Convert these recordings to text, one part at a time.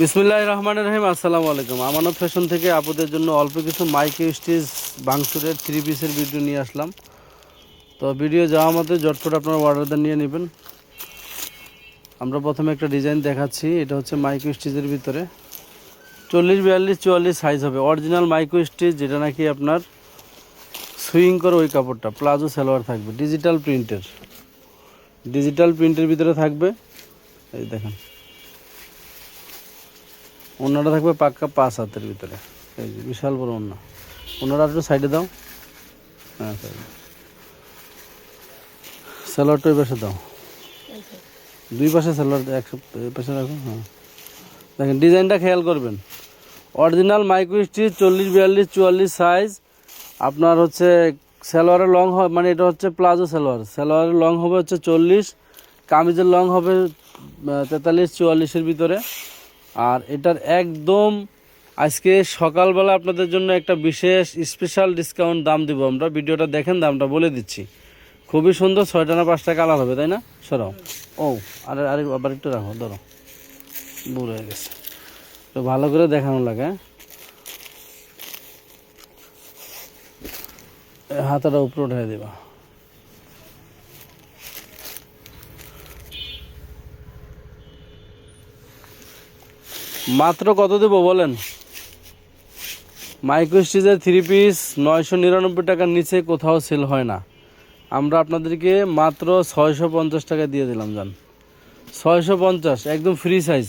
বিসমিল্লাহ রহমান রহিম, আসসালামু আলাইকুম। আমানত ফ্যাশন থেকে আপুদের জন্য অল্প কিছু মাইকে স্টিচ বাংসুরের থ্রি পিসের ভিডিও নিয়ে আসলাম। তো ভিডিও যাওয়া মতো জটফট আপনারা অর্ডারটা নিয়ে নেবেন। আমরা প্রথমে একটা ডিজাইন দেখাচ্ছি, এটা হচ্ছে মাইক্রো স্টিচের ভিতরে। চল্লিশ, বিয়াল্লিশ, চুয়াল্লিশ সাইজ হবে। অরিজিনাল মাইক্রো স্টিচ, যেটা নাকি আপনার সুইং করে ওই কাপড়টা, প্লাজো সালোয়ার থাকবে ডিজিটাল প্রিন্টের ডিজিটাল প্রিন্টের ভিতরে থাকবে। এই দেখেন। অন্যটা থাকবে পাক্কা পাঁচ হাতের ভিতরে। এই যে বিশাল বড় অন্য। অন্যটা একটু সাইডে দাও। হ্যাঁ সাইডে স্যালোয়ারটা ওই পাশে দাও। দুই পাশে স্যালোয়ার, এক পাশে রাখো হ্যাঁ। দেখেন, ডিজাইনটা খেয়াল করবেন। অরিজিনাল মাইক্রো স্টিচ, চল্লিশ, বিয়াল্লিশ, চুয়াল্লিশ সাইজ। আপনার হচ্ছে সালোয়ারের লং হবে মানে এটা হচ্ছে প্লাজো সালোয়ার সালোয়ারের লং হবে হচ্ছে চল্লিশ, কামিজের লং হবে তেতাল্লিশ, চুয়াল্লিশের ভিতরে। আর এটার একদম আজকে সকালবেলা আপনাদের জন্য একটা বিশেষ স্পেশাল ডিসকাউন্ট দাম দিব আমরা। ভিডিওটা দেখেন, দামটা বলে দিচ্ছি। খুবই সুন্দর ছয়টা না পাঁচটা কালার হবে, তাই না? সরাও ও, আরে আরে আবার একটু রাখো, ধরো। দূর হয়ে গেছে। তো ভালো করে দেখানো লাগে হ্যাঁ? হাতাটা উপরে উঠে দিবা। মাত্র কত দেবো বলেন? মাইক্রো স্টিচের থ্রি পিস নয়শো নিরানব্বই টাকার নিচে কোথাও সেল হয় না। আমরা আপনাদেরকে মাত্র ছয়শো পঞ্চাশ টাকা দিয়ে দিলাম যান ছয়শো পঞ্চাশ, একদম ফ্রি সাইজ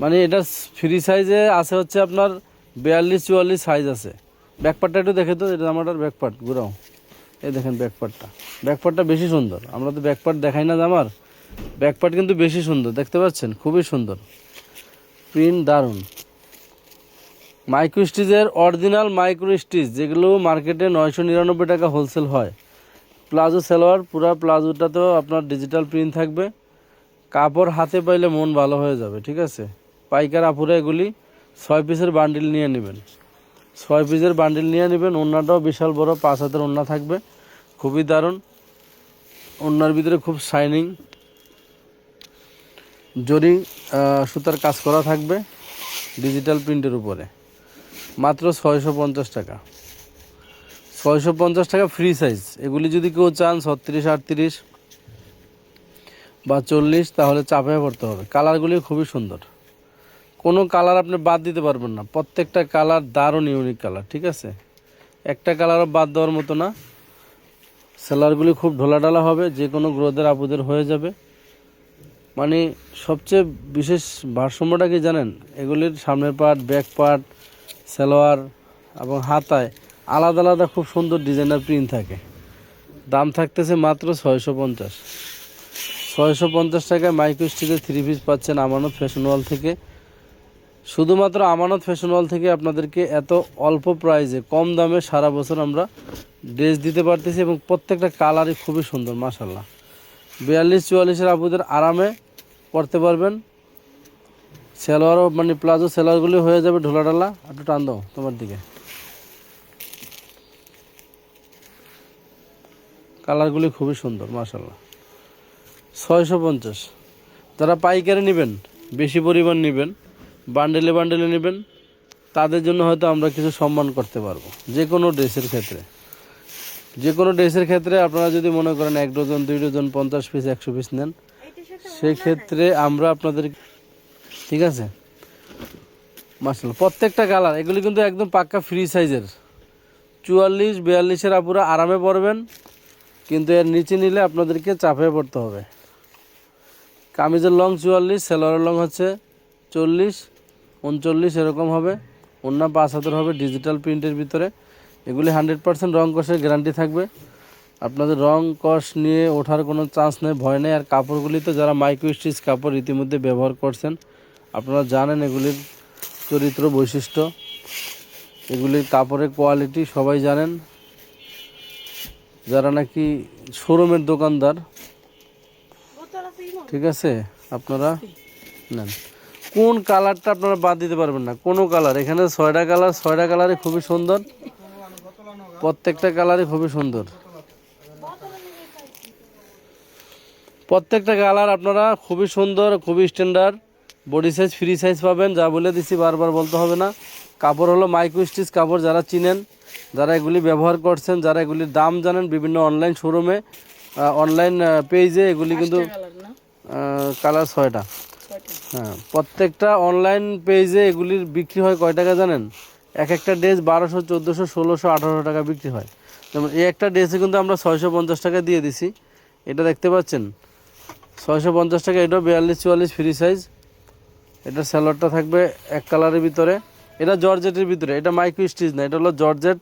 মানে এটা ফ্রি সাইজে আছে হচ্ছে আপনার বিয়াল্লিশ, চুয়াল্লিশ সাইজ আছে। ব্যাকপার্টটা একটু দেখে তো, এটা আমাদের ব্যাকপার্ট ঘুরাও। এই দেখেন ব্যাকপার্টটা ব্যাকপার্টটা বেশি সুন্দর। আমরা তো ব্যাকপার্ট দেখাই না জামার ব্যাকপার্ট কিন্তু বেশি সুন্দর, দেখতে পাচ্ছেন? খুবই সুন্দর। প্রিন্ট দারুণ। মাইক্রো স্টিচের অরিজিনাল মাইক্রো স্টিচ যেগুলো মার্কেটে নয়শো নিরানব্বই টাকা হোলসেল হয়। প্লাজো সালোয়ার পুরো প্লাজোটাতেও আপনার ডিজিটাল প্রিন্ট থাকবে। কাপড় হাতে পাইলে মন ভালো হয়ে যাবে, ঠিক আছে? পাইকার আপুরা এগুলি ছয় পিসের বান্ডিল নিয়ে নেবেন। ছয় পিসের বান্ডিল নিয়ে নেবেন, ওড়নাটাও বিশাল বড়, পাঁচ হাতের ওড়না থাকবে। খুবই দারুণ। ওড়নার ভিতরে খুব শাইনিং জরি সুতার কাজ করা থাকবে ডিজিটাল প্রিন্টের উপরে। মাত্র ছয়শো পঞ্চাশ টাকা। ছয়শো পঞ্চাশ টাকা ফ্রি সাইজ এগুলি যদি কেউ চান ছত্রিশ, আটত্রিশ বা চল্লিশ, তাহলে চাপে পড়তে হবে। কালারগুলি খুবই সুন্দর। কোনো কালার আপনি বাদ দিতে পারবেন না। প্রত্যেকটা কালার দারুণ ইউনিক কালার, ঠিক আছে? একটা কালারও বাদ দেওয়ার মতো না। সেলারগুলি খুব ঢোলাঢালা হবে যে কোনো গ্রোদের আপুদের হয়ে যাবে। মানে সবচেয়ে বিশেষ ভারসাম্যটা কি জানেন? এগুলির সামনের পার্ট ব্যাক পার্ট সালোয়ার এবং হাতায় আলাদা আলাদা খুব সুন্দর ডিজাইনার প্রিন্ট থাকে। দাম থাকতেছে মাত্র ছয়শো পঞ্চাশ। ছয়শো পঞ্চাশ টাকায় মাইক্রো স্টিচের থ্রি পিস পাচ্ছেন আমানত ফ্যাশন ওয়াল থেকে। শুধুমাত্র আমানত ফ্যাশন ওয়াল থেকে আপনাদেরকে এত অল্প প্রাইজে কম দামে সারা বছর আমরা ড্রেস দিতে পারতেছি এবং প্রত্যেকটা কালারই খুবই সুন্দর মাসাল্লাহ বিয়াল্লিশ, চুয়াল্লিশের আপুদের আরামে পরতে পারবেন। সেলোয়ারও মানে প্লাজো সেলোয়ারগুলি হয়ে যাবে ঢোলাঢালা। একটু টান দাও তোমার দিকে। কালারগুলি খুবই সুন্দর মাসাল্লাহ ছয়শো পঞ্চাশ। যারা পাইকারি নেবেন, বেশি পরিমাণ নেবেন, বান্ডেলে বান্ডেলে নেবেন, তাদের জন্য হয়তো আমরা কিছু সম্মান করতে পারব যে কোনো ড্রেসের ক্ষেত্রে। যে কোনো ড্রেসের ক্ষেত্রে আপনারা যদি মনে করেন এক ডজন, দুই ডজন, পঞ্চাশ পিস, একশো পিস নেন, সেক্ষেত্রে আমরা আপনাদের ঠিক আছে? মাসাল প্রত্যেকটা কালার, এগুলি কিন্তু একদম পাক্কা ফ্রি সাইজের চুয়াল্লিশ, বিয়াল্লিশের আপুরা আরামে পড়বেন কিন্তু এর নিচে নিলে আপনাদেরকে চাপে পড়তে হবে। কামিজের লং চুয়াল্লিশ, সেলোয়ারের লং হচ্ছে চল্লিশ, উনচল্লিশ এরকম হবে। অন্য পাঁচ হাতের হবে ডিজিটাল প্রিন্টের ভিতরে। এগুলি হান্ড্রেড পার্সেন্ট রং কষের গ্যারান্টি থাকবে। আপনাদের রং কষ নিয়ে ওঠার কোনো চান্স নেই, ভয় নেই। আর কাপড়গুলি তো যারা মাইক্রো স্টিচ কাপড় ইতিমধ্যে ব্যবহার করছেন, আপনারা জানেন এগুলির চরিত্র বৈশিষ্ট্য। এগুলির কাপড়ের কোয়ালিটি সবাই জানেন। যারা নাকি শোরুমের দোকানদার, ঠিক আছে? আপনারা নেন। কোন কালারটা আপনারা বাদ দিতে পারবেন না? কোনো কালার এখানে ছয়টা কালার ছয়টা কালারই খুবই সুন্দর। প্রত্যেকটা কালারই খুবই সুন্দর। প্রত্যেকটা কালার আপনারা খুবই সুন্দর খুবই standard body size free size পাবেন যা বলে দিছি বারবার বলতে হবে না। কাপড় হলো মাইক্রো স্টিচ কাপড় যারা চিনেন যারা এগুলি ব্যবহার করছেন যারা এগুলির দাম জানেন বিভিন্ন অনলাইন শোরুমে অনলাইন পেজে এগুলি কিন্তু কালার ছয়টা। ছয়টা। হ্যাঁ প্রত্যেকটা অনলাইন পেজে এগুলির বিক্রি হয় কয় টাকা জানেন? এক একটা ড্রেস বারোশো, চোদ্দোশো, ষোলোশো, আঠারোশো টাকা বিক্রি হয়। যেমন এই একটা ড্রেসে কিন্তু আমরা ছয়শো পঞ্চাশ টাকা দিয়ে দিছি। এটা দেখতে পাচ্ছেন? ছয়শো পঞ্চাশ টাকা এটাও বিয়াল্লিশ, চুয়াল্লিশ, ফ্রি সাইজ। এটা স্যালোয়ারটা থাকবে এক কালারের ভিতরে। এটা জর্জেটের ভিতরে, এটা মাইক্রো স্টিচ না, এটা হলো জর্জেট।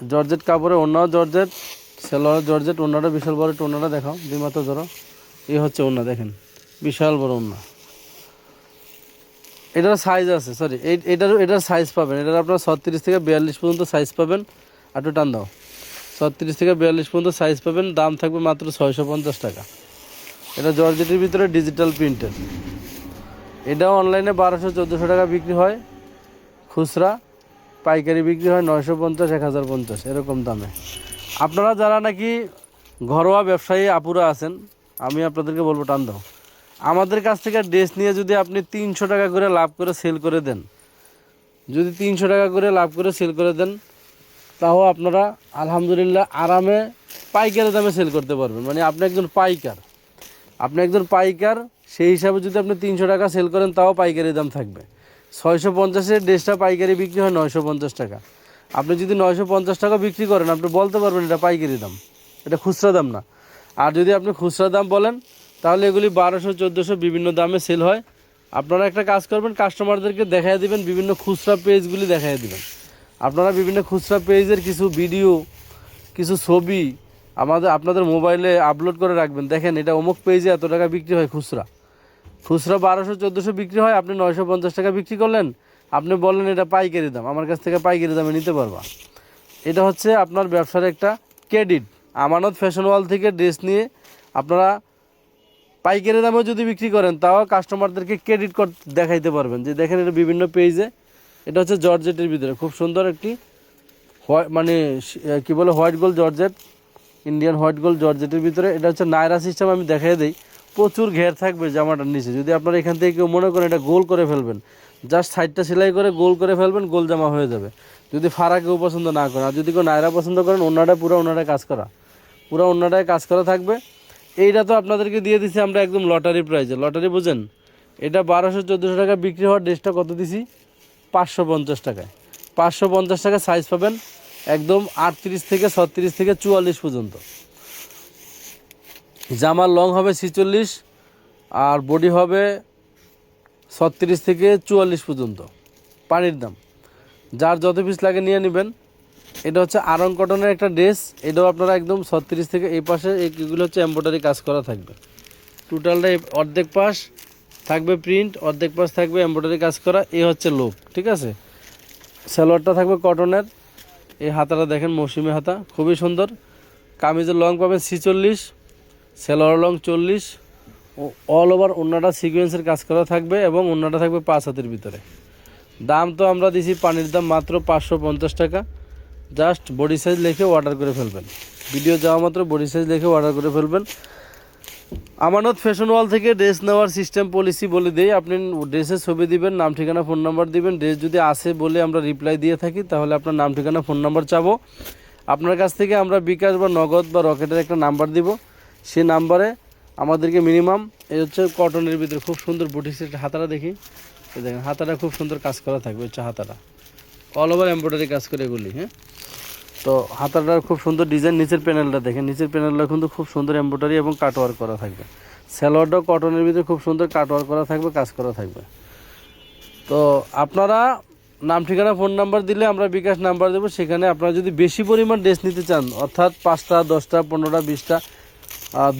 জর্জেট কাপড়ে অন্যও জর্জেট সেলোয়ার জর্জেট অন্যটা বিশাল বড় একটু অন্যটা দেখাও। দুই মাত্র ধরো। এই হচ্ছে অন্য দেখেন। বিশাল বড় অন্য এটার সাইজ আছে সরি এটার এটার সাইজ পাবেন। এটার আপনার ছত্রিশ থেকে বিয়াল্লিশ পর্যন্ত সাইজ পাবেন। আর একটু টান দাও। ছত্রিশ থেকে বিয়াল্লিশ পর্যন্ত সাইজ পাবেন। দাম থাকবে মাত্র ছয়শো পঞ্চাশ টাকা। এটা জর্জেটের ভিতরে ডিজিটাল প্রিন্টের এটাও অনলাইনে বারোশো, চোদ্দোশো টাকা বিক্রি হয়। খুচরা। পাইকারি বিক্রি হয় নয়শো পঞ্চাশ, এক হাজার পঞ্চাশ, এরকম দামে। আপনারা যারা নাকি ঘরোয়া ব্যবসায়ী আপুরা আছেন, আমি আপনাদেরকে বলব, টান দাও। আমাদের কাছ থেকে ড্রেস নিয়ে যদি আপনি তিনশো টাকা করে লাভ করে সেল করে দেন, যদি তিনশো টাকা করে লাভ করে সেল করে দেন, তাও আপনারা আলহামদুলিল্লাহ আরামে পাইকারি দামে সেল করতে পারবেন। মানে আপনি একজন পাইকার। আপনি একজন পাইকার, সেই হিসাবে যদি আপনি তিনশো টাকা সেল করেন, তাও পাইকারি দাম থাকবে। ছয়শো পঞ্চাশের ড্রেসটা পাইকারি বিক্রি হয় নয়শো পঞ্চাশ টাকা। আপনি যদি নয়শো পঞ্চাশ টাকা বিক্রি করেন, আপনি বলতে পারবেন এটা পাইকারি দাম। এটা খুচরা দাম না। আর যদি আপনি খুচরা দাম বলেন তাহলে এগুলি বারোশো, চোদ্দোশো বিভিন্ন দামে সেল হয়। আপনারা একটা কাজ করবেন কাস্টমারদেরকে দেখাই দিবেন, বিভিন্ন খুচরা পেজগুলি দেখাই দিবেন। আপনারা বিভিন্ন খুচরা পেজের কিছু ভিডিও কিছু ছবি আমাদের, আপনাদের মোবাইলে আপলোড করে রাখবেন। দেখেন, এটা অমুক পেজে এত টাকা বিক্রি হয় খুচরা। খুচরা বারোশো, চোদ্দোশো বিক্রি হয়, আপনি নয়শো পঞ্চাশ টাকা বিক্রি করলেন, আপনি বললেন এটা পাইকারি দাম, আমার কাছ থেকে পাইকারি দামে নিতে পারবা। এটা হচ্ছে আপনার ব্যবসার একটা ক্রেডিট আমানত ফ্যাশন ওয়াল থেকে ড্রেস নিয়ে আপনারা পাইকারি দামে যদি বিক্রি করেন, তাও কাস্টমারদেরকে ক্রেডিট দেখাইতে পারবেন। যে দেখেন এটা বিভিন্ন পেজে এটা হচ্ছে জর্জেটের ভিতরে। খুব সুন্দর একটি মানে কি বলে, white gold georgette, Indian white gold জর্জেটের ভিতরে। এটা হচ্ছে নায়রা সিস্টেম আমি দেখাই দিই। প্রচুর ঘের থাকবে জামাটার নিচে। যদি আপনারা এখান থেকে কেউ মনে করেন এটা গোল করে ফেলবেন জাস্ট সাইডটা সেলাই করে গোল করে ফেলবেন, গোল জামা হয়ে যাবে। যদি ফাড়া কেউ পছন্দ না করেন, আর যদি কেউ নায়রা পছন্দ করেন অন্যটা পুরো অন্যটায় কাজ করা। পুরো অন্যটায় কাজ করা থাকবে। এইটা তো আপনাদেরকে দিয়ে দিছি, আমরা একদম লটারি প্রাইজে লটারি বুঝেন? এটা বারোশো, চোদ্দোশো টাকা বিক্রি হওয়ার ড্রেসটা কত দিছি? পাঁচশো পঞ্চাশ টাকায়। পাঁচশো পঞ্চাশ টাকা সাইজ পাবেন একদম আটত্রিশ থেকে ছত্রিশ থেকে চুয়াল্লিশ পর্যন্ত। জামার লং হবে ছিচল্লিশ, আর বডি হবে ছত্রিশ থেকে চুয়াল্লিশ পর্যন্ত। পানির দাম। যার যত পিস লাগে নিয়ে নেবেন। এটা হচ্ছে আরং কটনের একটা ড্রেস এটাও আপনারা একদম ছত্রিশ থেকে এই পাশে এগুলো হচ্ছে এম্ব্রয়ডারি কাজ করা থাকবে। টোটালটা অর্ধেক পাশ থাকবে প্রিন্ট অর্ধেক পাশ থাকবে এম্ব্রয়ডারি কাজ করা। এ হচ্ছে লোক ঠিক আছে? সালোয়ারটা থাকবে কটনের এই হাতাটা দেখেন মৌসুমি হাতা, খুবই সুন্দর। কামিজের লং পাবেন ছিচল্লিশ সালোয়ার লং চল্লিশ। অল ওভার অন্যটা সিকোয়েন্সের কাজ করা থাকবে এবং অন্যটা থাকবে পাঁচ হাতের ভিতরে। দাম তো আমরা দিছি পানির দাম মাত্র পাঁচশো পঞ্চাশ টাকা। জাস্ট বডি সাইজ লিখে অর্ডার করে ফেলবেন। ভিডিও যাওয়া মাত্র বডি সাইজ লিখে অর্ডার করে ফেলবেন। আমানত ফ্যাশন ওয়াল থেকে ড্রেস নেওয়ার সিস্টেম পলিসি বলে দেই। আপনি ড্রেসের ছবি দিবেন, নাম, ঠিকানা, ফোন নাম্বার দিবেন। ড্রেস যদি আসে বলে আমরা রিপ্লাই দিয়ে থাকি, তাহলে আপনার নাম, ঠিকানা, ফোন নাম্বার চাবো। আপনার কাছ থেকে আমরা বিকাশ বা নগদ বা রকেটের একটা নাম্বার দিব। সে নাম্বারে আমাদেরকে মিনিমাম, এই হচ্ছে কটনের ভিতরে খুব সুন্দর বুটিক্সের হাতাটা দেখি। দেখেন, হাতাটা খুব সুন্দর কাজ করা থাকবে, হচ্ছে হাতাটা। অল ওভার এমব্রয়ডারি কাজ করে এগুলি হ্যাঁ? তো হাতাটার খুব সুন্দর ডিজাইন নিচের প্যানেলটা দেখেন। নিচের প্যানেলটা কিন্তু খুব সুন্দর এমব্রয়ডারি এবং কাটওয়ার্ক করা থাকবে। স্যালোয়ারটাও কটনের ভিতরে খুব সুন্দর কাটওয়ার্ক করা থাকবে, কাজ করা থাকবে। তো আপনারা নাম, ঠিকানা ফোন নাম্বার দিলে আমরা বিকাশ নাম্বার দেবো। সেখানে আপনারা যদি বেশি পরিমাণ ড্রেস নিতে চান, অর্থাৎ পাঁচটা, দশটা, পনেরোটা, বিশটা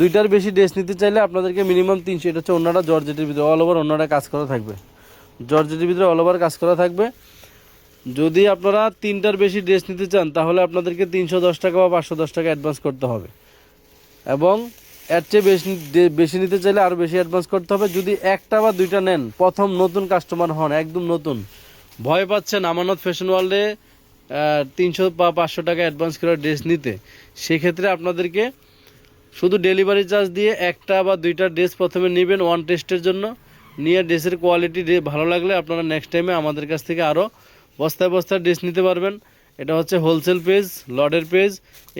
দুইটার বেশি ড্রেস নিতে চাইলে আপনাদেরকে মিনিমাম তিনশো, এটা হচ্ছে অন্যটা জর্জেটের ভিতরে অল ওভার অন্যটা কাজ করা থাকবে। জর্জেটের ভিতরে অল ওভার কাজ করা থাকবে। যদি আপনারা তিনটার বেশি ড্রেস নিতে চান, তাহলে আপনাদেরকে তিনশো দশ টাকা বা পাঁচশো দশ টাকা অ্যাডভান্স করতে হবে। এবং এর চেয়ে বেশি বেশি নিতে চাইলে আরও বেশি অ্যাডভান্স করতে হবে। যদি একটা বা দুইটা নেন, প্রথম নতুন কাস্টমার হন, একদম নতুন, ভয় পাচ্ছেন আমানত ফ্যাশন ওয়ার্ল্ডে তিনশো বা পাঁচশো টাকা অ্যাডভান্স করে ড্রেস নিতে, সেক্ষেত্রে আপনাদেরকে শুধু ডেলিভারি চার্জ দিয়ে একটা বা দুইটা ড্রেস প্রথমে নেবেন ওয়ান টেস্টের জন্য। নিয়ে ড্রেসের কোয়ালিটি ভালো লাগলে আপনারা নেক্সট টাইমে আমাদের কাছ থেকে আরও বস্তায় বস্তায় ড্রেস নিতে পারবেন। এটা হচ্ছে হোলসেল পেজ লডের পেজ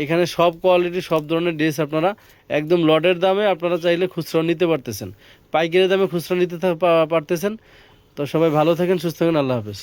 এখানে সব কোয়ালিটি সব ধরনের ড্রেস আপনারা একদম লডের দামে আপনারা চাইলে খুচরো নিতে পারতেছেন। পাইকারি দামে খুচরো নিতে পারতেছেন। তো সবাই ভালো থাকেন, সুস্থ থাকেন, আল্লাহ হাফেজ।